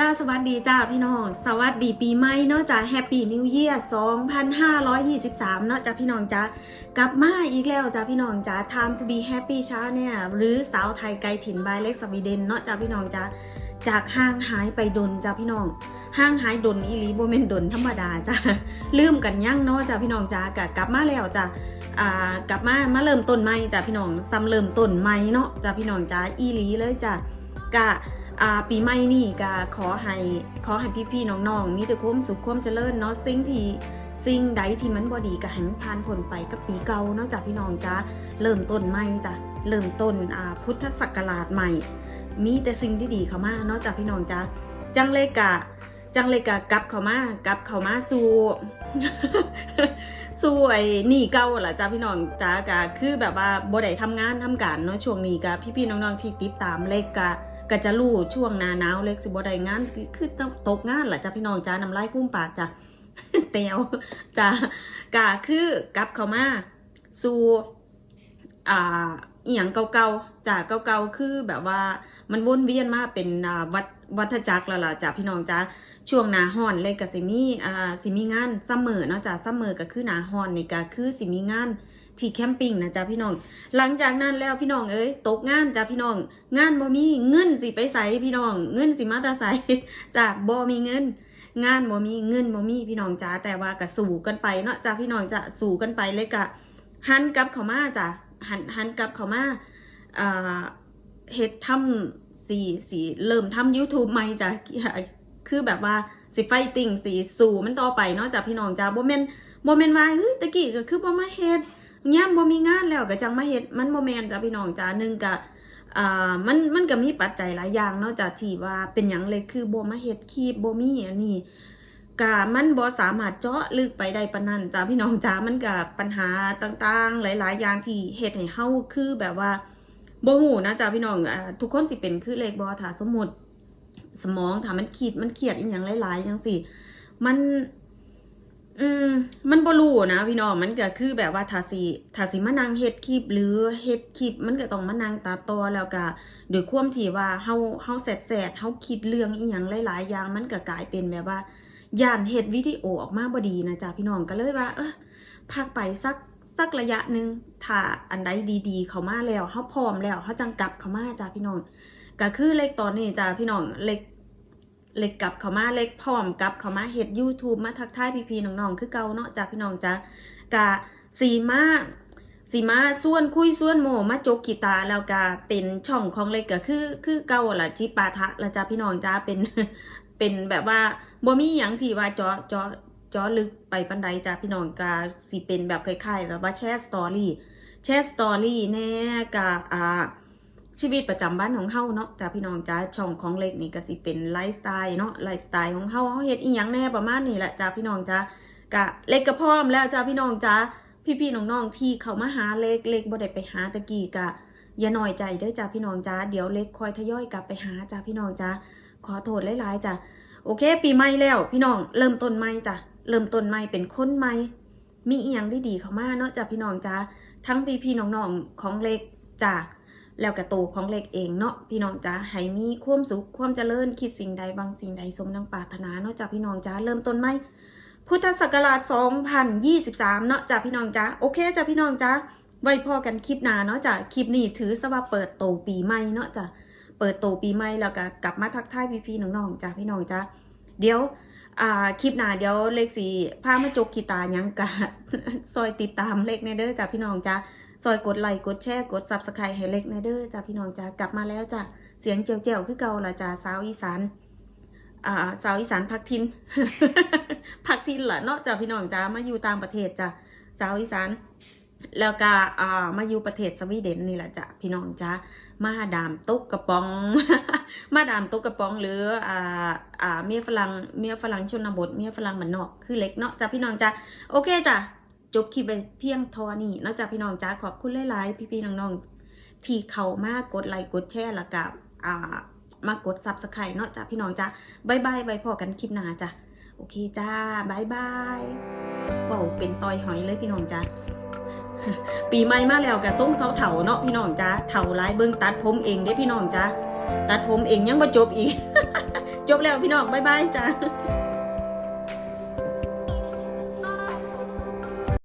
จ้าสวัสดีจ้าพี่น้อง สวัสดีปีใหม่เนาะจ้าแฮปปี้นิวเยียร์2523 เนาะจ้าพี่น้องจ้ากลับมาอีกแล้วจ้าพี่น้องจ้า Time to be happy เช้าเนี่ยหรือสาวไทยไกลถิ่นบายเล็กสวีเดนเนาะจ้าพี่น้องจ้าจากห้างหายไปดนจ้าพี่น้องห้างหายดนอีลีโบเมนดนธรรมดาจ้าลืมกันยั่งเนาะจ้าพี่น้องจ้ากะกลับมาแล้วจ้าอ่ากลับมามาเริ่มต้นใหม่จ้าพี่น้องซ้ำเริ่มต้นใหม่เนาะจ้าพี่น้องจ้าอีลีเลยจ้ากะ ปีใหม่นี่ก็ขอให้ขอให้พี่ๆน้องๆมีแต่ความสุขความเจริญเนาะสิ่งที่สิ่งใดที่มันบ่ดีก็ให้มันผ่านพ้นไปกับปีเก่าเนาะจ้ะพี่น้องจ้าเริ่มต้นใหม่จ้ะเริ่มต้นอ่าพุทธศักราชใหม่ มีแต่สิ่งที่ดีเข้ามาเนาะจ้ะพี่น้องจ้าจังเลยกะจังเลยกะกลับเข้ามากลับเข้ามาสู่สู่ไอ้หนี่เก่าล่ะจ้าพี่น้องจ้ากะคือแบบว่าบ่ได้ทำงานทำการเนาะช่วงนี้กะพี่ๆน้องๆที่ติดตามเลขกะ ก็จะรู้ช่วงหนาหนาวเล็กสิบ่ได้งานคือคือต้องตกงานแหละจ้ะพี่น้องจ้าน้ำลายฟุ้มปากจ้ะเตียวจ้ะกะคือกลับเข้ามาสู่อ่าอีหยังเก่าๆจ้ะเก่าๆคือแบบว่ามันวนเวียนมาเป็นวัดวัฏจักรแล้วล่ะจ้ะพี่น้องจ้าช่วงหนาฮอนเลยก็สิมีอ่าสิมีงานซัมเมอร์เนาะจ้ะซัมเมอร์ก็คือหนาฮอนนี่ก็คือสิมีงาน ที่แคมปิ้งนะจ้ะพี่น้อง หลังจากนั้นแล้วพี่น้องเอ้ยตกงานจ้ะพี่น้อง งานบ่มีเงินสิไปใส่พี่น้อง เงินสิมาตาใส่จ้ะบ่มีเงิน งานบ่มีเงินบ่มีพี่น้องจ้าแต่ว่าก็สู้กันไปเนาะจ้ะพี่น้องจะสู้กันไปเลยกะหันกลับเขามาจ้ะหันหันกลับเขามาอ่าเฮ็ดทำสีสีเริ่มทำ YouTube ใหม่จ้ะคือแบบว่าสิไฟติ่งสีสู้มันต่อไปเนาะจ้ะพี่น้องจ้าบ่แม่นบ่แม่นว่าเฮ้ยตะกี้ก็คือบ่มาเฮ็ด ย่ำบ่มีงานแล้วก็จังมาเฮ็ดมันบ่แม่นจ้ะพี่น้องจ้าหนึ่งก็อ่ามันมันก็มีปัจจัยหลายอย่างเนาะจ้ะที่ว่าเป็นหยังเลยคือบ่มาเฮ็ดคลิปบ่มีอันนี้ก็มันบ่สามารถเจาะลึกไปได้ปานนั้นจ้ะพี่น้องจ้ามันก็ปัญหาต่างๆ หลาย ๆ อย่างที่เฮ็ดให้เฮาคือแบบว่าบ่ฮู้นะจ้ะพี่น้องอ่าทุกคนสิเป็นคือเลขบ่ถ้าสมมุติสมองถ้ามันคิดมันเครียดอีหยังหลายๆจังซี่มัน อืมมันบ่รู้นะพี่น้องมันก็คือแบบว่าถ้าสิถ้าสิมานั่งเฮ็ดคลิปหรือเฮ็ดคลิปมันก็ต้องมานั่งตัดต่อแล้วก็ด้วยความที่ว่าเฮาเฮาแสดๆเฮาคิดเรื่องอีหยังหลาย ๆ อย่างมันก็กลายเป็นแบบว่าย่านเฮ็ดวิดีโอออกมาบ่ดีนะจ๊ะพี่น้องก็เลยว่า เออพักไปสักสักระยะหนึ่งถ้าอันใดดีๆ เข้ามาแล้วเฮาพร้อมแล้วเฮาจังกลับเข้ามาจ้ะพี่น้องก็คือเลขตอนนี้จ้ะพี่น้องเลข เล็กกลับเขามาเล็กพร้อมกลับเขามาเฮ็ด YouTube มาทักทายพี่ๆน้องๆคือเก่าเนาะจ้าพี่น้องจ้ากะสีมาสีมาส่วนคุยส่วนโมมาจกกีตาแล้วก็เป็นช่องของเล็กก็คือคือเก่าล่ะที่ปาทะละจ้าพี่น้องจ้าเป็นเป็นแบบว่าบ่มีหยังที่ว่าเจาะเจาะเจาะลึกไปปานใดจ้าพี่น้องก็สิเป็นแบบคล้ายๆแบบว่าแชร์สตอรี่แชร์สตอรี่แน่กะอ่า ชีวิตประจำวันของเฮาเนาะจ้าพี่น้องจ้าช่องของเล็กนี่ก็สิเป็นไลฟ์สไตล์เนาะไลฟ์สไตล์ของเฮาเฮาเฮ็ดอีหยังแน่ประมาณนี้แหละจ้าพี่น้องจ้ากะเล็กก็พร้อมแล้วจ้าพี่น้องจ้าพี่ๆน้องๆที่เขามาหาเล็กเล็กบ่ได้ไปหาตะกี้กะอย่าหน้อยใจเด้อจ้าพี่น้องจ้าเดี๋ยวเล็กคอยทยอยกลับไปหาจ้าพี่น้องจ้าขอโทษหลายๆจ้าโอเค ปีใหม่แล้วพี่น้องเริ่มต้นใหม่จ้าเริ่มต้นใหม่เป็นคนใหม่มีอีหยังดีๆเข้ามาเนาะจ้าพี่น้องจ้าทั้งพี่ๆน้องๆของเล็กจ้า แล้วกระโตวของเล็กเองเนาะพี่น้องจ้าให้มีความสุขความเจริญคิดสิ่งใดบางสิ่งใดสมดังปรารถนาเนาะจ้าพี่น้องจ้าเริ่มต้นไหมพุทธศักราช 2023 เนาะจ้าพี่น้องจ้าโอเคจ้าพี่น้องจ้าไว้พอกันคลิปหน้าเนาะจ้าคลิปนี้ถือซะว่าเปิดโตปีใหม่เนาะจ้าเปิดโตปีใหม่แล้วก็กลับมาทักทายพี่ๆน้องๆจ้าพี่น้องจ้าเดี๋ยวอ่าคลิปหน้าเดี๋ยวเล็กสีพามาจกกีตาหยังกะซอยติดตามเล็กในเด้อจ้าพี่น้องจ้า ซอยกดไลค์กดแชร์กดซับสไครต์ให้เล็กนะเด้อจ้าพี่น้องจ้ากลับมาแล้วจ้าเสียงเจียวเจียวๆคือเก่าละจ้าสาวอีสานอ่าสาวอีสานพักทินพักทินล่ะเนาะจ้าพี่น้องจ้ามาอยู่ต่างประเทศจ้าสาวอีสานแล้วก็อ่ามาอยู่ประเทศสวีเดนนี่แหละจ้ะพี่น้องจ้ามาดามตุ๊กกระป๋อง มาดามตุ๊กกระป๋อง หรืออ่าอ่าเมียฝรั่งเมียฝรั่งชนบทเมียฝรั่งมันนอกคือเล็กเนาะจ้าพี่น้องจ้าโอเคจ้ะ จบคลิปไปเพียงเทอนี่นอกจากพี่น้องจ้าขอบคุณหลายๆ พี่ๆน้องๆ ที่เข้ามากดไลค์กดแชร์แล้วกับอ่ามากดซับสไครต์เนาะจ้าพี่น้องจ้าบายบายไว้พอกันคลิปหน้าจ้าโอเคจ้าบายบายเว้าเป็นตอยหอยเลยพี่น้องจ้าปีใหม่มาแล้วกะส่งเถาเนาะพี่น้องจ้าเถาหลายเบิ่งตัดผมเองเด้พี่น้องจ้าตัดผมเองยังบ่จบอีก จบแล้วพี่น้องบายบายจ้า